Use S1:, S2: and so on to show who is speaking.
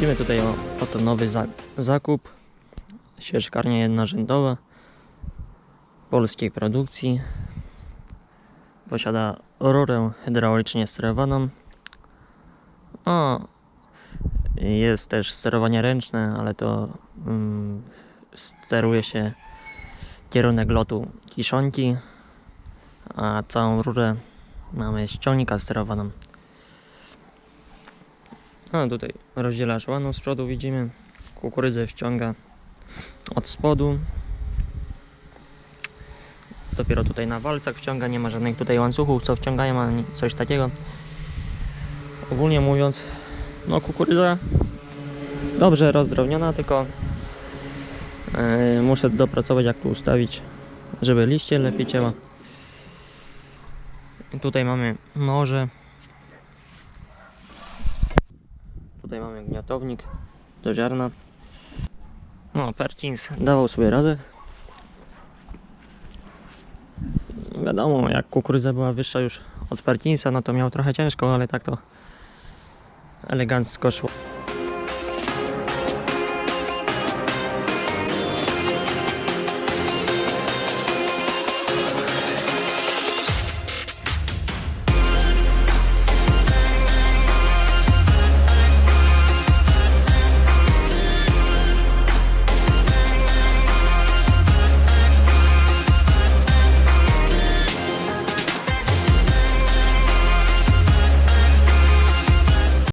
S1: Widzimy tutaj o, oto nowy za, zakup. Sieczkarnia jednorzędowa polskiej produkcji. Posiada rurę hydraulicznie sterowaną. No, jest też sterowanie ręczne, ale to mm, steruje się kierunek lotu kiszonki, a całą rurę mamy z ciągnika sterowaną. A tutaj rozdzielacz łanu z przodu widzimy. Kukurydzę wciąga od spodu. Dopiero tutaj na walcach wciąga, nie ma żadnych tutaj łańcuchów, co wciągają, ani coś takiego. Ogólnie mówiąc, no kukurydza dobrze rozdrobniona, tylko yy, muszę dopracować jak tu ustawić, żeby liście lepiej cięła. Tutaj mamy noże. Gniatownik do ziarna. No, Perkins dawał sobie radę. Wiadomo, jak kukurydza była wyższa już od Perkinsa, no to miał trochę ciężko, ale tak to elegancko szło.